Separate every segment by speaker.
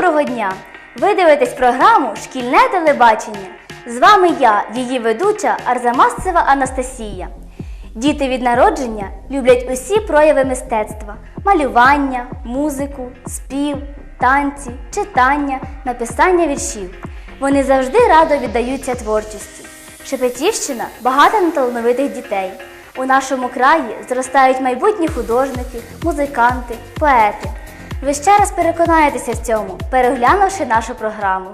Speaker 1: Доброго дня! Ви дивитесь програму Шкільне телебачення. З вами я, її ведуча Арзамасцева Анастасія. Діти від народження люблять усі прояви мистецтва: малювання, музику, спів, танці, читання, написання віршів. Вони завжди радо віддаються творчості. Шепетівщина багата на талановитих дітей. У нашому краї зростають майбутні художники, музиканти, поети. Ви ще раз переконаєтеся в цьому, переглянувши нашу програму.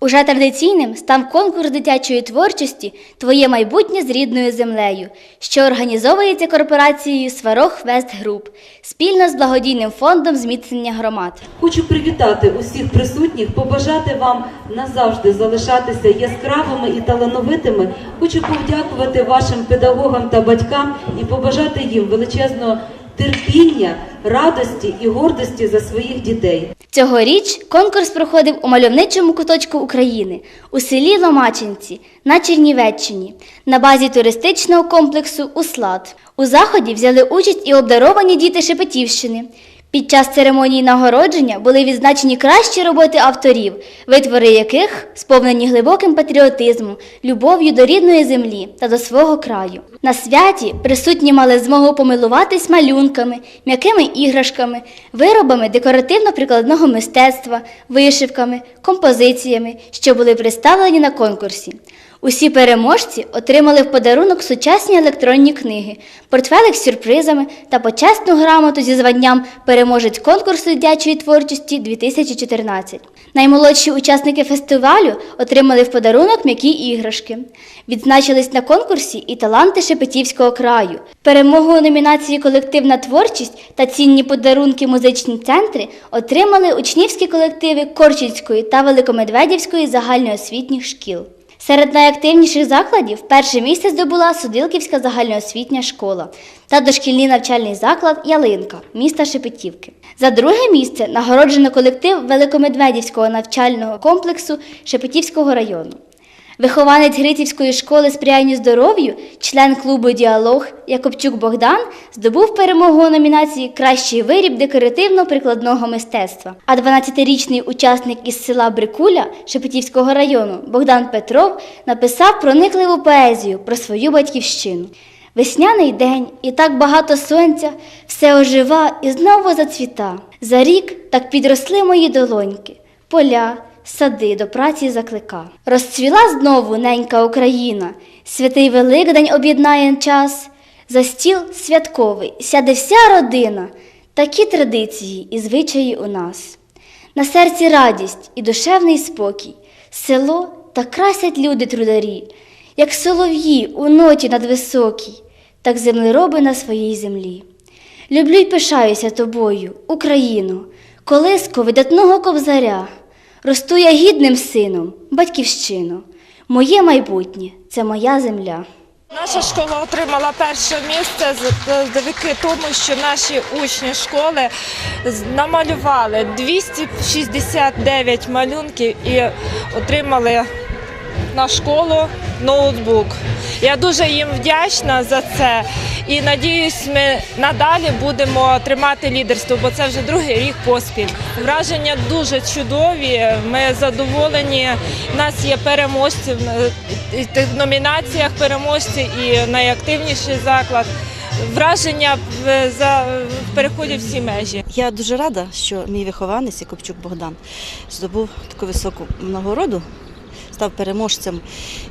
Speaker 1: Уже традиційним став конкурс дитячої творчості Твоє майбутнє з рідною землею, що організовується корпорацією Сварог Вест Груп спільно з благодійним фондом зміцнення громад.
Speaker 2: Хочу привітати усіх присутніх, побажати вам назавжди залишатися яскравими і талановитими. Хочу подякувати вашим педагогам та батькам і побажати їм величезного терпіння, радості і гордості за своїх дітей.
Speaker 1: Цьогоріч конкурс проходив у мальовничому куточку України у селі Ломачинці на Чернівеччині на базі туристичного комплексу Услад. У заході взяли участь і обдаровані діти Шепетівщини. Під час церемонії нагородження були відзначені кращі роботи авторів, витвори яких сповнені глибоким патріотизмом, любов'ю до рідної землі та до свого краю. На святі присутні мали змогу помилуватись малюнками, м'якими іграшками, виробами декоративно-прикладного мистецтва, вишивками, композиціями, що були представлені на конкурсі. Усі переможці отримали в подарунок сучасні електронні книги, портфелик з сюрпризами та почесну грамоту зі званням переможець конкурсу дитячої творчості 2014. Наймолодші учасники фестивалю отримали в подарунок м'які іграшки. Відзначились на конкурсі і таланти Шепетівського краю. Перемогу у номінації Колективна творчість та цінні подарунки музичні центри отримали учнівські колективи Корчицької та Великомедведівської загальноосвітніх шкіл. Серед найактивніших закладів перше місце здобула Судилківська загальноосвітня школа та дошкільний навчальний заклад Ялинка міста Шепетівки. За друге місце нагороджено колектив Великомедведівського навчального комплексу Шепетівського району. Вихованець Грицівської школи сприянню здоров'ю, член клубу Діалог Якобчук Богдан здобув перемогу у номінації Кращий виріб декоративно-прикладного мистецтва. А 12-річний учасник із села Брикуля Шепетівського району Богдан Петров написав проникливу поезію про свою батьківщину. Весняний день і так багато сонця, все ожива і знову зацвіта. За рік так підросли мої долоньки, поля, сади до праці заклика. Розцвіла знову ненька Україна, святий Великдень об'єднає час. За стіл святковий сяде вся родина, такі традиції і звичаї у нас. На серці радість і душевний спокій, село та красять люди трударі, як солов'ї у ноті надвисокій, так землероби на своїй землі. Люблю й пишаюся тобою, Україно, колиско видатного кобзаря. Росту я гідним сином, батьківщину. Моє майбутнє це моя земля.
Speaker 3: Наша школа отримала перше місце завдяки тому, що наші учні школи намалювали 269 малюнків і отримали на школу ноутбук. Я дуже їм вдячна за це і надіюсь, ми надалі будемо тримати лідерство, бо це вже другий рік поспіль. Враження дуже чудові. Ми задоволені. У нас є переможці в тих номінаціях переможці і найактивніший заклад. Враження за переходять всі межі.
Speaker 4: Я дуже рада, що мій вихованець Якубчук Богдан здобув таку високу нагороду, став переможцем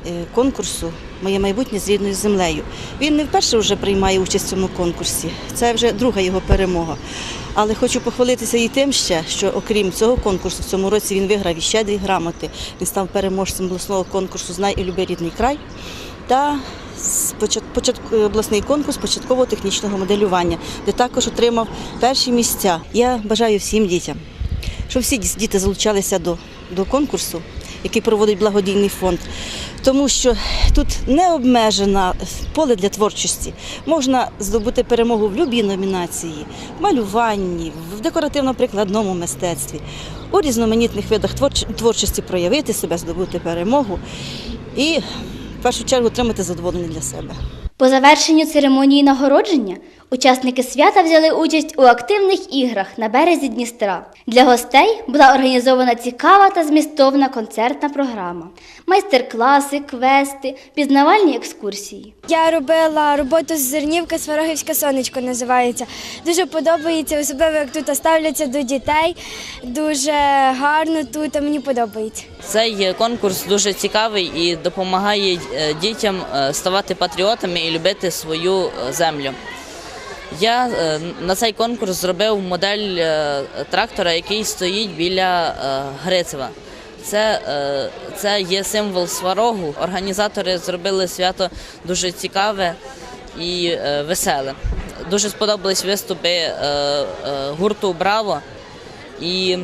Speaker 4: е, конкурсу Моє майбутнє з рідною землею. Він не вперше вже приймає участь в цьому конкурсі. Це вже друга його перемога. Але хочу похвалитися і тим ще, що окрім цього конкурсу, в цьому році він виграв іще дві грамоти. Він став переможцем обласного конкурсу Знай і люби рідний край та обласний конкурс початкового технічного моделювання, де також отримав перші місця. Я бажаю всім дітям, щоб всі діти залучалися до, до конкурсу, який проводить благодійний фонд. Тому що тут не обмежена поле для творчості. Можна здобути перемогу в будь-якій номінації, в малюванні, в декоративно-прикладному мистецтві, у різноманітних видах творчості проявити себе, здобути перемогу і в першу чергу отримати задоволення для себе.
Speaker 1: По завершенню церемонії нагородження учасники свята взяли участь у активних іграх на березі Дністра. Для гостей була організована цікава та змістовна концертна програма, майстер-класи, квести, пізнавальні екскурсії.
Speaker 5: Я робила роботу з зернівки Сварогівське сонечко називається. Дуже подобається, особливо як тут ставляться до дітей. Дуже гарно тут, а мені подобається.
Speaker 6: Цей конкурс дуже цікавий і допомагає е, дітям е, ставати патріотами і любити свою е, землю. Я е, на цей конкурс зробив модель е, трактора, який стоїть біля е, Грицева. Це, це є символ сварогу. Організатори зробили свято дуже цікаве і веселе. Дуже сподобались виступи гурту Браво і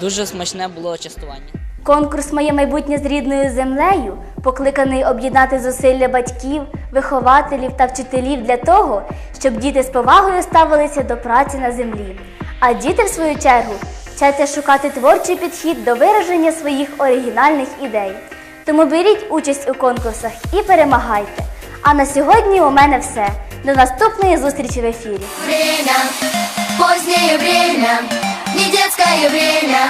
Speaker 6: дуже смачне було частування.
Speaker 1: Конкурс Моє майбутнє з рідною землею покликаний об'єднати зусилля батьків, вихователів та вчителів для того, щоб діти з повагою ставилися до праці на землі. А діти, в свою чергу, вчаться шукати творчий підхід до вираження своїх оригінальних ідей. Тому беріть участь у конкурсах і перемагайте. А на сьогодні у мене все. До наступної зустрічі в ефірі.
Speaker 7: время, позднее время, не детское время.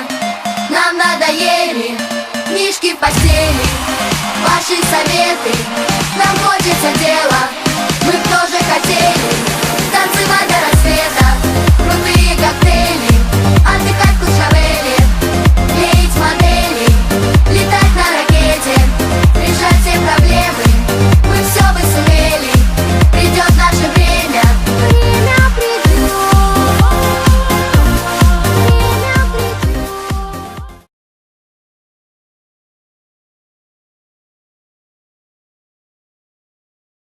Speaker 7: Нам надоели книжки в постели, ваши советы. Нам хочется дела, мы тоже хотели